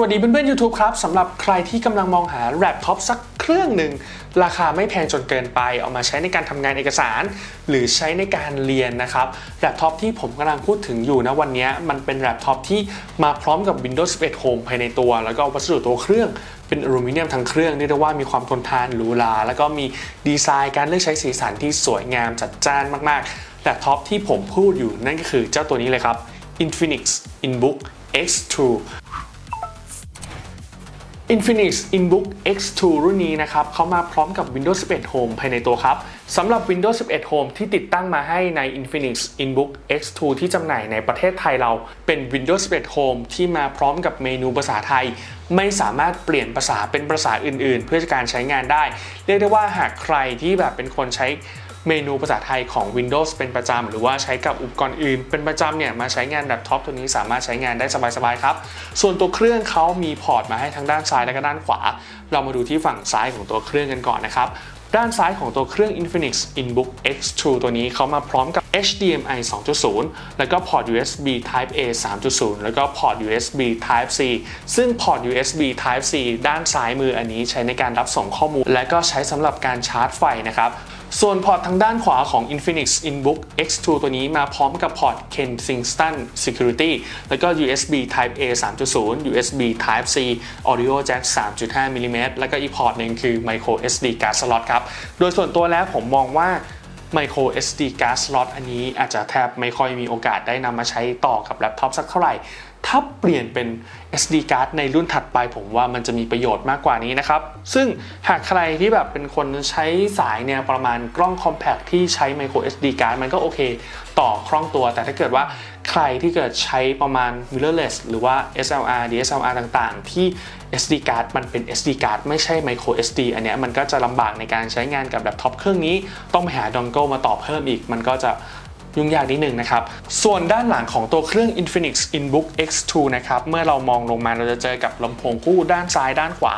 วัสดีเพื่อนๆ YouTube ครับสำหรับใครที่กำลังมองหาแล็ปท็อปสักเครื่องหนึ่ง ราคาไม่แพงจนเกินไป เอามาใช้ในการทำงานเอกสาร หรือใช้ในการเรียนนะครับแล็ปท็อปที่ผมกำลังพูดถึงอยู่นะวันนี้ มันเป็นแล็ปท็อปที่มาพร้อมกับ Windows 11 Home ภายในตัว แล้วก็วัสดุตัวเครื่องเป็นอลูมิเนียมทั้งเครื่องเรียกได้ว่ามีความทนทานหรูหราแล้วก็มีดีไซน์การเลือกใช้สีสันที่สวยงามจัดจ้านมากๆแล็ปท็อปที่ผมพูดอยู่นั่นก็คือเจ้าตัวนี้เลยครับ Infinix InBook X2 Infinix InBook X2 รุ่นนี้นะครับเขามาพร้อมกับ Windows 11 Home ภายในตัวครับสำหรับ Windows 11 Home ที่ติดตั้งมาให้ใน Infinix InBook X2 ที่จำหน่ายในประเทศไทยเราเป็น Windows 11 Home ที่มาพร้อมกับเมนูภาษาไทย ไม่สามารถเปลี่ยนภาษาเป็นภาษาอื่น ๆ เพื่อการใช้งานได้ เรียกได้ว่าหากใครที่แบบเป็นคนใช้ เมนูภาษาไทยของ Windows เป็นประจำ หรือว่าใช้กับอุปกรณ์อื่น เป็นประจำเนี่ยมาใช้งานแล็ปท็อปตัวนี้สามารถใช้งานได้สบายๆครับ ส่วนตัวเครื่องเขามีพอร์ตมาให้ทั้งด้านซ้ายและก็ด้านขวา เรามาดูที่ฝั่งซ้ายของตัวเครื่องกันก่อนนะครับด้านซ้ายของตัวเครื่อง Infinix InBook X2 ตัวนี้เขามาพร้อมกับ HDMI 2.0 แล้วก็พอร์ต USB Type A 3.0 แล้วก็พอร์ต USB Type C ซึ่งพอร์ต USB Type C ด้านซ้ายมืออันนี้ใช้ในการรับส่งข้อมูล และก็ใช้สำหรับการชาร์จไฟนะครับ ส่วนพอร์ตทางด้านขวาของ Infinix InBook X2 ตัวนี้มาพร้อมกับพอร์ต Kensington Security แล้วก็ USB Type A 3.0 USB Type C Audio Jack 3.5 mm แล้วก็อีกพอร์ตหนึ่งคือ Micro SD card slot ครับ โดยส่วนตัวแล้วผมมองว่า Micro SD card slot อันนี้อาจจะแทบไม่ค่อยมีโอกาสได้นำมาใช้ต่อกับแล็ปท็อปสักเท่าไหร่ถ้าเปลี่ยนเป็น SD card ในรุ่นถัดไปผมว่ามันจะมีประโยชน์มากกว่านี้นะครับ ซึ่งหากใครที่แบบเป็นคนใช้สายเนี่ยประมาณกล้อง compact ที่ใช้ micro SD card มันก็โอเค ต่อคล่องตัว แต่ถ้าเกิดว่า ใครที่เกิดใช้ประมาณ mirrorless หรือว่า SLR DSLR ต่างๆ ที่ SD card มันเป็น SD card ไม่ใช่ micro SD อันเนี้ยมันก็จะลำบากในการใช้งานกับแล็ปท็อปเครื่องนี้ ต้องไปหาดองเกิลมาต่อเพิ่มอีก มันก็จะ ยุ่งยากนิดนึงนะครับ ส่วนด้านหลังของตัวเครื่อง Infinix InBook X2 นะครับ เมื่อเรามองลงมาเราจะเจอกับลำโพงคู่ด้านซ้ายด้านขวา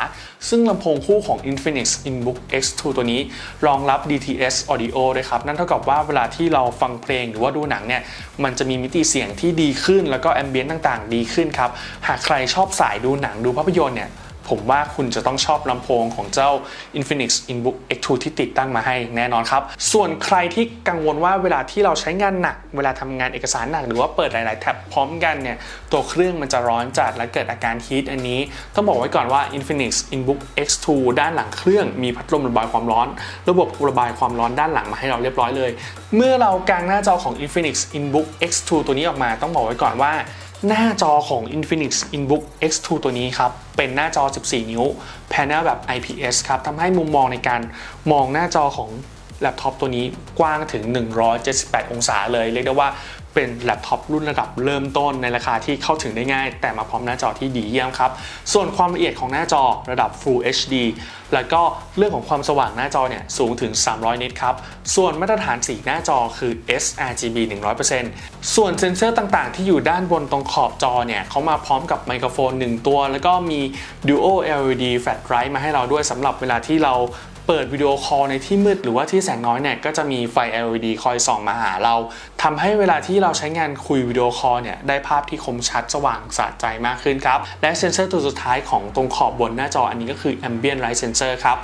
ซึ่งลำโพงคู่ของ Infinix InBook X2 ตัวนี้ รองรับ DTS Audio ด้วยครับ นั่นเท่ากับว่าเวลาที่เราฟังเพลงหรือว่าดูหนังเนี่ย มันจะมีมิติเสียงที่ดีขึ้น แล้วก็แอมเบียนต่างๆ ดีขึ้นครับ หากใครชอบสายดูหนังดูภาพยนตร์เนี่ย ผมว่าคุณจะต้องชอบลำโพงของเจ้า Infinix InBook X2 ที่ติดตั้งมาให้แน่นอนครับ ส่วนใครที่กังวลว่าเวลาที่เราใช้งานหนัก เวลาทำงานเอกสารหนัก หรือว่าเปิดหลาย ๆ แท็บพร้อมกันเนี่ยตัวเครื่องมันจะร้อนจัดและเกิดอาการฮีทอันนี้ ต้องบอกไว้ก่อนว่า Infinix InBook X2 ด้านหลังเครื่องมีพัดลมระบายความร้อน ระบบระบายความร้อนด้านหลังมาให้เราเรียบร้อยเลย เมื่อเรากางหน้าจอของ Infinix InBook X2 ตัวนี้ออกมาต้องบอกไว้ก่อนว่า หน้าจอของ Infinix InBook X2 ตัวนี้ครับ เป็นหน้าจอ 14 นิ้ว Panel แบบ IPS ครับทำให้มุมมองในการมองหน้าจอของแล็ปท็อปตัวนี้กว้างถึง 178 องศาเลย เรียกได้ว่า เป็นแล็ปท็อปรุ่นระดับเริ่มต้นในราคาที่เข้าถึงได้ง่าย แต่มาพร้อมหน้าจอที่ดีเยี่ยมครับ ส่วนความละเอียดของหน้าจอระดับ Full HD แล้วก็เรื่องของความสว่างหน้าจอเนี่ยสูงถึง 300 นิตครับ ส่วนมาตรฐานสีหน้าจอคือ sRGB 100%ส่วนเซ็นเซอร์ต่างๆ ที่อยู่ด้านบนตรงขอบจอเนี่ยเขามาพร้อมกับไมโครโฟน 1 ตัว แล้วก็มี Dual LED Flash Drive มาให้เราด้วยสำหรับเวลาที่เรา เปิดวิดีโอคอลในที่มืดหรือว่าที่แสงน้อยเนี่ยก็จะมีไฟ LED คอยส่องมาหาเราทำให้เวลาที่เราใช้งานคุยวิดีโอคอลเนี่ยได้ภาพที่คมชัดสว่างสะใจมากขึ้นครับ และเซ็นเซอร์ตัวสุดท้ายของตรงขอบบนหน้าจออันนี้ก็คือ Ambient Light Sensor ครับ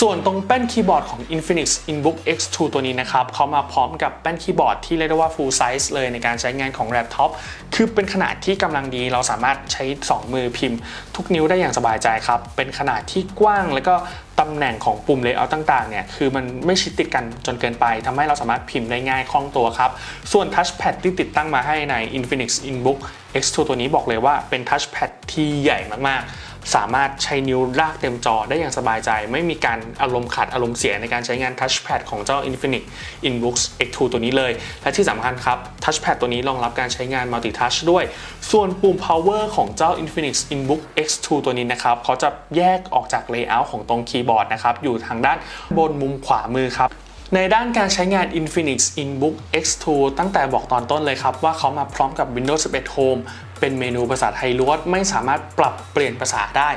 ส่วนตรงแป้นคีย์บอร์ดของ Infinix InBook X2 ตัวนี้นะครับเขามาพร้อมกับแป้นคีย์บอร์ดที่เรียกได้ว่า full size เลยในการใช้งานของแล็ปท็อปคือเป็นขนาดที่กำลังดีเราสามารถใช้ 2 มือพิมพ์ ทุกนิ้วได้อย่างสบายใจครับ เป็นขนาดที่กว้างแล้วก็ ตำแหน่งของปุ่มเลเยอร์ต่างๆเนี่ยคือมันไม่ชิดติดกันจนเกินไปทำให้เราสามารถพิมพ์ได้ง่ายคล่องตัวครับ ส่วนทัชแพดที่ติดตั้งมาให้ใน Infinix InBook X2 ตัวนี้บอกเลยว่าเป็นทัชแพดที่ใหญ่มากๆ สามารถใช้นิ้วลากเต็มจอได้อย่างสบายใจ ไม่มีการอารมณ์ขัดอารมณ์เสียในการใช้งานทัชแพดของเจ้า Infinix InBook X2 ตัวนี้เลย และที่สำคัญครับทัชแพดตัวนี้รองรับการใช้งาน Multi Touch ด้วย ส่วนปุ่ม Power ของเจ้า Infinix InBook X2 ตัวนี้นะครับเขาจะแยกออกจาก Layout ของตรงคีย์บอร์ดนะครับอยู่ทางด้านบนมุมขวามือครับ ในด้านการใช้งาน Infinix InBook X2 ตั้งแต่บอกตอนต้นเลยครับ ว่าเขามาพร้อมกับ Windows 11 Home เป็นเมนูภาษาไทยล้วนไม่สามารถปรับเปลี่ยนภาษาได้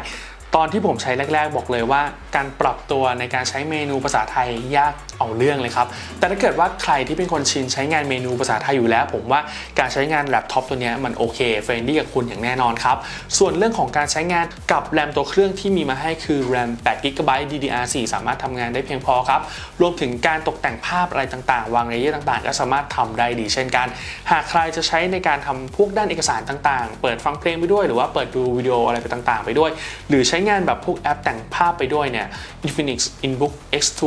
ตอนที่ผมใช้แรก ๆ บอกเลยว่า การปรับตัวในการใช้เมนูภาษาไทยยากเอาเรื่องเลยครับ แต่ถ้าเกิดว่าใครที่เป็นคนชินใช้งานเมนูภาษาไทยอยู่แล้ว ผมว่าการใช้งานแล็ปท็อปตัวนี้มันโอเคเฟรนดี้กับคุณอย่างแน่นอนครับ ส่วนเรื่องของการใช้งานกับแรมตัวเครื่องที่มีมาให้คือ RAM 8 GB DDR4 สามารถทำงานได้เพียงพอครับ รวมถึงการตกแต่งภาพอะไรต่างๆ วางเลเยอร์ต่างๆ ก็สามารถทำได้ดีเช่นกัน หากใครจะใช้ในการทำพวกด้านเอกสารต่างๆ เปิดฟังเพลงไปด้วย หรือว่าเปิดดูวิดีโออะไรไปต่างๆ ไปด้วย หรือใช้งานแบบพวกแอปแต่งภาพไปด้วยเนี่ย Infinix Inbook X2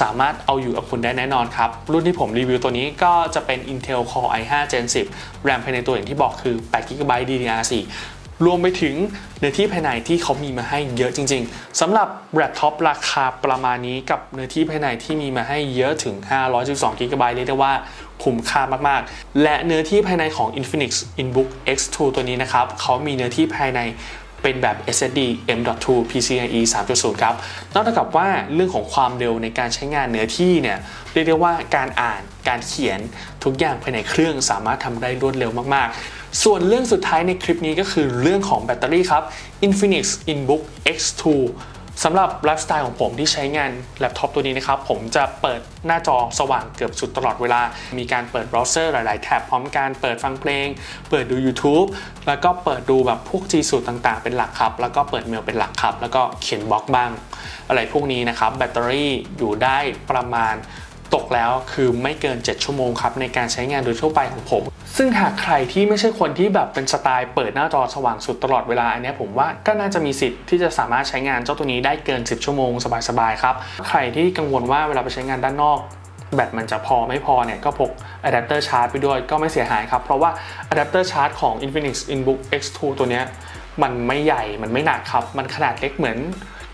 สามารถเอาอยู่กับคุณได้แน่นอนครับ รุ่นที่ผมรีวิวตัวนี้ก็จะเป็น Intel Core i5 Gen 10 RAM ภายในตัวอย่างที่บอกคือ 8 GB DDR4 รวมไปถึงเนื้อที่ภายในที่เขามีมาให้เยอะจริง ๆสำหรับแล็ปท็อปราคาประมาณนี้กับเนื้อที่ภายในที่มีมาให้เยอะถึง 512 GB เรียกได้ว่าคุ้มค่ามากๆ และเนื้อที่ภายในของ Infinix Inbook X2 ตัวนี้นะครับเขามีเนื้อที่ภายใน เป็นแบบ SSD M.2 PCIe 3.0 ครับนอกจากว่าเรื่องของความเร็วในการใช้งานเนื้อที่เนี่ยเรียกได้ว่าการอ่านการเขียนทุกอย่างภายในเครื่องสามารถทำได้รวดเร็วมากๆ ส่วนเรื่องสุดท้ายในคลิปนี้ก็คือเรื่องของแบตเตอรี่ครับ Infinix Inbook X2 สำหรับไลฟ์สไตล์ของผมที่ใช้งานแล็ปท็อปตัวนี้นะครับ ผมจะเปิดหน้าจอสว่างเกือบสุดตลอดเวลา มีการเปิดเบราว์เซอร์หลาย ๆ แท็บพร้อมการเปิดฟังเพลง เปิดดู YouTube แล้วก็เปิดดูแบบพวกจีสูตรต่าง ๆ เป็นหลักครับ แล้วก็เปิดเมลเป็นหลักครับ แล้วก็เขียนบล็อกบ้าง อะไรพวกนี้นะครับ แบตเตอรี่อยู่ได้ประมาณ ตกแล้วคือไม่เกิน 7 ชั่วโมงครับในการใช้งานโดยทั่วไปของผม ซึ่งหากใครที่ไม่ใช่คนที่แบบเป็นสไตล์เปิดหน้าจอสว่างสุดตลอดเวลาอันนี้ผมว่าก็น่าจะมีสิทธิ์ที่จะสามารถใช้งานเจ้าตัวนี้ได้เกิน 10 ชั่วโมงสบายๆครับ ใครที่กังวลว่าเวลาไปใช้งานด้านนอกแบตมันจะพอไม่พอเนี่ยก็พกอะแดปเตอร์ชาร์จไปด้วยก็ไม่เสียหายครับ เพราะว่าอะแดปเตอร์ชาร์จของ Infinix Inbook X2 ตัวนี้มันไม่ใหญ่มันไม่หนักครับ มันขนาดเล็กเหมือน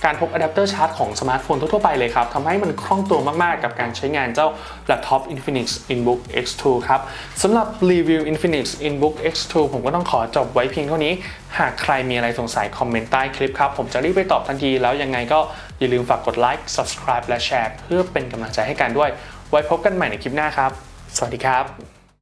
การพกอะแดปเตอร์ชาร์จของสมาร์ทโฟนทั่วๆไปเลยครับทำให้มันคล่องตัวมาก ๆ กับการใช้งานเจ้าแล็ปท็อป Infinix Inbook X2 ครับสำหรับรีวิว Infinix Inbook X2 ผมก็ต้องขอจบไว้เพียงเท่านี้ หากใครมีอะไรสงสัยคอมเมนต์ใต้คลิปครับ ผมจะรีบไปตอบทันที แล้วยังไงก็อย่าลืมฝากกดไลค์ subscribe และแชร์เพื่อเป็นกำลังใจให้กันด้วย ไว้พบกันใหม่ในคลิปหน้าครับ สวัสดีครับ